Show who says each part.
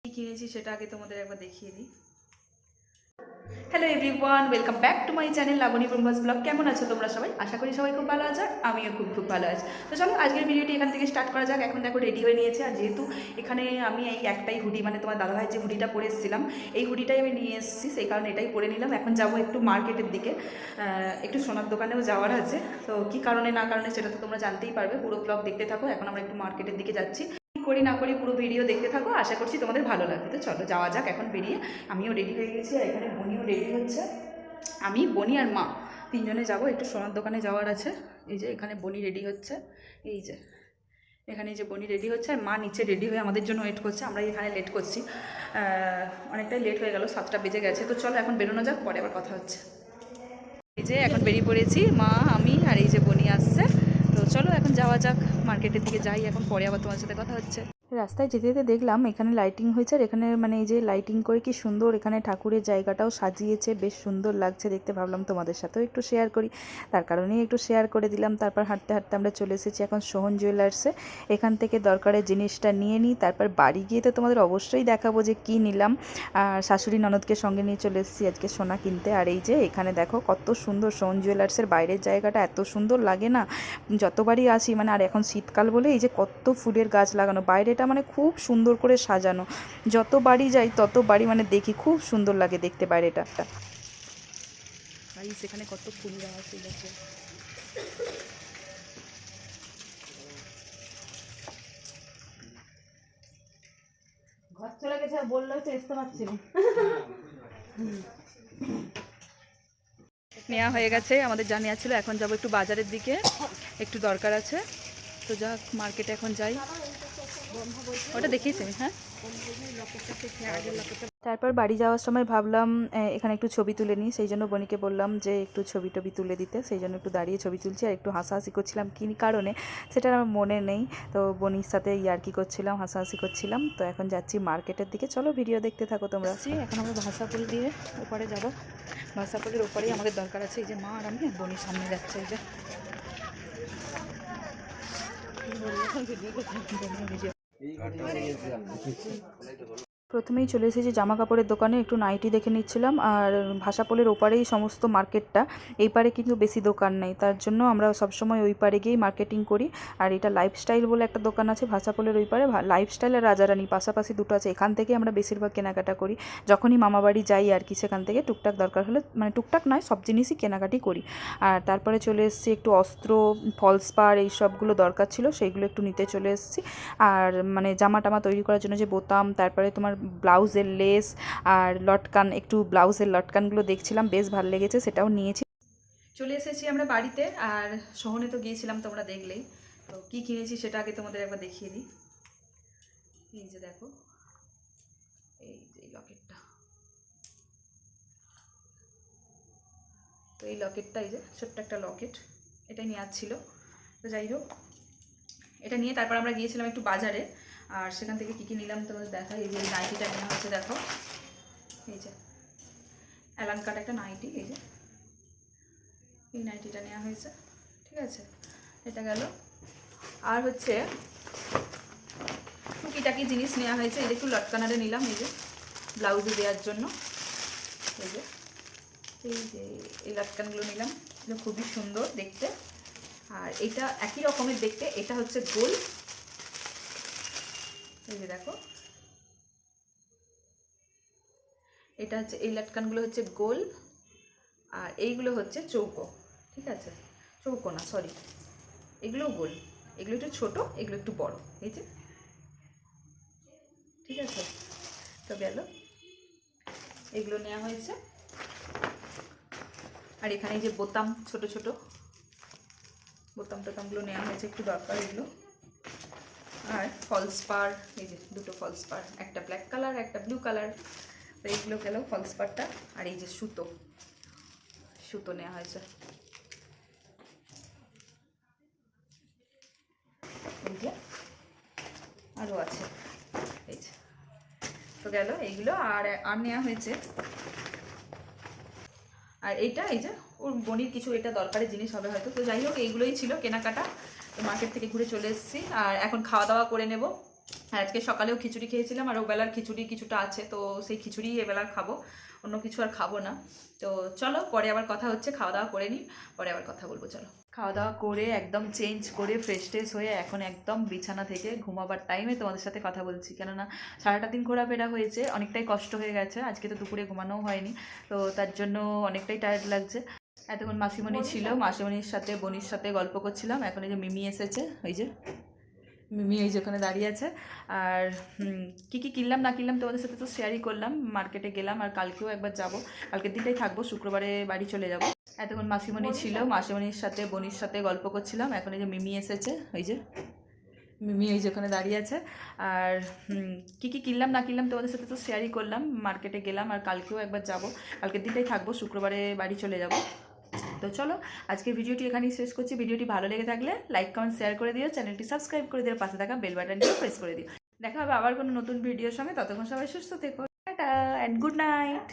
Speaker 1: কি কিনেছি সেটা আগে তোমাদের একবার দেখিয়ে দিই। Hello everyone welcome back to my channel Laboni Brahma's blog কেমন আছো তোমরা সবাই? আশা করি সবাই খুব ভালো আছো, আমিও খুব খুব ভালো আছি। তো চলো, আজকের ভিডিওটি এখান থেকে স্টার্ট করা যাক। এখন দেখো রেডি হয়ে নিয়েছে। আর যেহেতু এখানে আমি এই একটাই হুডি মানে তোমার দাদাভাই যে হুডিটা পরে এসেছিলাম, এই হুডিটাই আমি নিয়ে এসেছি। সেই কারণে এটাই পরে নিলাম। এখন যাব একটু মার্কেটের দিকে। একটু সোনার দোকানেও যাওয়ার আছে। তো কী কারণে না কারণে সেটা তো তোমরা জানতেই পারবে। পুরো ব্লগ দেখতে থাকো। এখন আমরা একটু মার্কেটের দিকে যাচ্ছি। করি, না করি পুরো ভিডিও দেখতে থাকো, আশা করছি তোমাদের ভালো লাগবে। তো চলো, যাওয়া যাক, এখন বেরিয়ে আমিও রেডি হয়ে গেছি, আর এখানে বনিও রেডি হচ্ছে। আমি, বনি আর মা, তিনজনে যাব, একটু সোনার দোকানে যাওয়ার আছে। এই যে, এখানে বনি রেডি হচ্ছে। এই যে, এখানে যে বনি রেডি হচ্ছে, আর মা নিচে রেডি হয়ে আমাদের জন্য ওয়েট করছে। আমরা এখানে লেট করছি। অনেকটাই লেট হয়ে গেল, সাতটা বেজে গেছে। তো চলো, এখন বেরোনো যাক, পরে আবার কথা হচ্ছে। এই যে, এখন বেরিয়ে পড়েছি, মা, আমি, আর এই যে বনি আসছে। চলো এখন যাওয়া যাক মার্কেটের দিকে যাই এখন পরে আবার তোমার সাথে কথা হচ্ছে। রাস্তায় যেতে যেতে দেখলাম এখানে লাইটিং হয়েছে আর এখানে মানে এই যে লাইটিং করে কি সুন্দর এখানে ঠাকুরের জায়গাটাও সাজিয়েছে, বেশ সুন্দর লাগছে দেখতে। ভাবলাম তোমাদের সাথেও একটু শেয়ার করি। তার কারণেই একটু শেয়ার করে দিলাম। তারপর হাঁটতে হাঁটতে আমরা চলে এসেছি এখন সোহন জুয়েলার্সে এখান থেকে দরকারের জিনিসটা নিয়ে নিই। তারপর বাড়ি গিয়ে তো তোমাদের অবশ্যই দেখাবো যে কী নিলাম। আর শাশুড়ি ননদকে সঙ্গে নিয়ে চলে এসেছি আজকে সোনা কিনতে। আর এই যে এখানে দেখো কত সুন্দর সোহন জুয়েলার্সের বাইরের জায়গাটা এত সুন্দর লাগে না। যতবারই আসি মানে আর এখন শীতকাল বলে এই যে কত ফুলের গাছ লাগানো। বাইরেটা মানে খুব সুন্দর করে সাজানো। যত বাড়ি যাই, তত বাড়ি মানে দেখি খুব সুন্দর লাগে দেখতে বাইরেটা। সেখানে কত ফুল
Speaker 2: ঘর চলে গেছে, আর তো পারছি
Speaker 1: নেওয়া হয়ে গেছে, আমাদের জানিয়া ছিল, এখন যাব একটু বাজারের দিকে। একটু দরকার আছে। তো যাক মার্কেটে এখন যাই। ওটা দেখিয়েছি হ্যাঁ? তারপর বাড়ি যাওয়ার সময় ভাবলাম এখানে একটু ছবি তুলে নিই। সেই জন্য বনিকে বললাম যে একটু ছবি টবি তুলে দিতে। সেই জন্য একটু দাঁড়িয়ে ছবি তুলছি আর একটু হাসাহাসি করছিলাম। কী কারণে? সেটা আমার মনে নেই। তো বনির সাথে ইয়ার্কি করছিলাম হাসাহাসি করছিলাম। তো এখন যাচ্ছি মার্কেটের দিকে। চলো ভিডিও দেখতে থাকো তোমরা। এখন আমরা ভাষাপুল দিয়ে ওপারে যাব। ভাষাপুলের ওপারেই আমাদের দরকার আছে। এই যে মা আর আমি বনির সামনে যাচ্ছে এই যে। ভিডিও।
Speaker 3: いい感じのイメー。
Speaker 1: প্রথমেই চলে এসেছি জামা কাপড়ের দোকানে, একটু নাইটি দেখে নিচ্ছিলাম। আর ভাষাপোলের ওপারেই সমস্ত মার্কেটটা। এই পারে কিন্তু বেশি দোকান নেই, তার জন্য আমরা সবসময় ওই পারে গিয়েই মার্কেটিং করি। আর এটা লাইফস্টাইল বলে একটা দোকান আছে ভাষাপোলের ওই পারে। লাইফস্টাইল আর রাজারানি পাশাপাশি দুটো আছে। এখান থেকে আমরা বেশিরভাগ কেনাকাটা করি। যখনই মামাবাড়ি যাই আর কি সেখান থেকে টুকটাক দরকার হলে মানে টুকটাক নয়, সব জিনিসই কেনাকাটি করি। আর তারপরে চলে এসেছি একটু অস্ত্র ফলস পার এই সবগুলো দরকার ছিল, সেইগুলো একটু নিতে চলে এসেছি। আর মানে জামা টামা তৈরি করার জন্য যে বোতাম, তারপরে তোমার ব্লাউজের লেস আর লটকান, একটু ব্লাউজের লটকানগুলো দেখছিলাম, বেশ ভালো লেগেছে, সেটাও নিয়েছি। চলে এসেছি আমরা বাড়িতে, আর শহরে তো গিয়েছিলাম তোমরা দেখলেই। তো কি কিনেছি সেটা আগে তোমাদের একবার দেখিয়ে দিই। এই যে দেখো, এই যে এই লকেটটা। তো এই লকেটটা এই যে, ছোট্ট একটা লকেট, এটাই নেওয়ার ছিল। তো যাই হোক এটা নিয়ে তারপর আমরা গিয়েছিলাম একটু বাজারে। আর সেখান থেকে কী কী নিলাম তোমাদের দেখাই। এই যে নাইটিটা নেওয়া হচ্ছে, দেখো। এই যে অ্যালান কাট একটা নাইটি, এই যে। এই নাইটিটা নেওয়া হয়েছে, ঠিক আছে? এটা গেল। আর হচ্ছে টুকিটাকি জিনিস নেওয়া হয়েছে। এই যে একটু লটকানারে নিলাম, এই যে ব্লাউজে দেওয়ার জন্য। এই যে এই যে এই লটকানগুলো নিলাম। খুবই সুন্দর দেখতে। আর এটা একই রকমের দেখতে, এটা হচ্ছে গোল। এই যে দেখো। এটা হচ্ছে, এই লাটকানগুলো হচ্ছে গোল, আর এইগুলো হচ্ছে চৌকো, ঠিক আছে? চৌকো না সরি এগুলোও গোল। এগুলো একটু ছোটো, এগুলো একটু বড়, এই যে। ঠিক আছে? তো গেল। এগুলো নেওয়া হয়েছে। আর এখানে যে বোতাম, ছোট ছোট। বোতাম টোতামগুলো নেওয়া হয়েছে, একটু দরকার এগুলো। আর ফলস পার এই যে দুটো ফলস পার একটা ব্ল্যাক কালার একটা ব্লু কালার তো এইগুলো গেল ফলস পারটা আর এই যে সুতো। সুতো নেওয়া হয়েছে। এই আরও আছে। এই যে। তো গেল এইগুলো, আর আর নেওয়া হয়েছে। আর এইটা, এই যে, ওর বনির কিছু এটা দরকারি জিনিস হবে হয়তো। তো যাই হোক, এইগুলোই ছিল কেনাকাটা। মার্কেট থেকে ঘুরে চলে এসেছি। আর এখন খাওয়া দাওয়া করে নেব। আর আজকে সকালেও খিচুড়ি খেয়েছিলাম আর ওবেলার খিচুড়ি কিছুটা আছে তো সেই খিচুড়ি এবেলার খাব। অন্য কিছু আর খাব না। তো চলো পরে আবার কথা হচ্ছে খাওয়া দাওয়া করে নিই পরে আবার কথা বলব চলো। খাওয়া দাওয়া করে একদম চেঞ্জ করে ফ্রেশ ট্রেশ হয়ে এখন একদম বিছানা থেকে ঘুমাবার টাইমে তোমাদের সাথে কথা বলছি। কেননা সারাটা দিন ঘোরাফেরা হয়েছে অনেকটাই কষ্ট হয়ে গেছে আজকে তো দুপুরে ঘুমানোও হয়নি তো তার জন্য অনেকটাই টায়ার্ড লাগছে। এতক্ষণ মাসিমণি ছিল মাসিমণির সাথে বনির সাথে গল্প করছিলাম এখন এই যে মিমি এসেছে ওই যে মিমি এই যে ওখানে দাঁড়িয়ে আছে। আর কি কি কিনলাম না কিনলাম তোমাদের সাথে তো শেয়ারই করলাম। মার্কেটে গেলাম আর কালকেও একবার যাব। কালকের দিনটাই থাকব শুক্রবারে বাড়ি চলে যাব। এতক্ষণ মাসিমণি ছিল মাসিমণির সাথে বনির সাথে গল্প করছিলাম। এখন এই যে মিমি এসেছে ওই যে মিমি এই যে ওখানে দাঁড়িয়ে আছে। আর কি কি কিনলাম না কিনলাম তোমাদের সাথে তো শেয়ারই করলাম। মার্কেটে গেলাম আর কালকেও একবার যাব। কালকের দিনটাই থাকব শুক্রবারে বাড়ি চলে যাব। তো চলো আজকে ভিডিওটি এখানেই শেষ করছি। ভিডিওটি ভালো লেগে থাকলে লাইক কমেন্ট শেয়ার করে দিও। চ্যানেলটি সাবস্ক্রাইব করে দিও। পাশে থাকা বেল বাটনটি প্রেস করে দিও। দেখা হবে আবার কোনো নতুন ভিডিওর সঙ্গে। ততক্ষণ সবাই সুস্থ থেকো। Tata and good night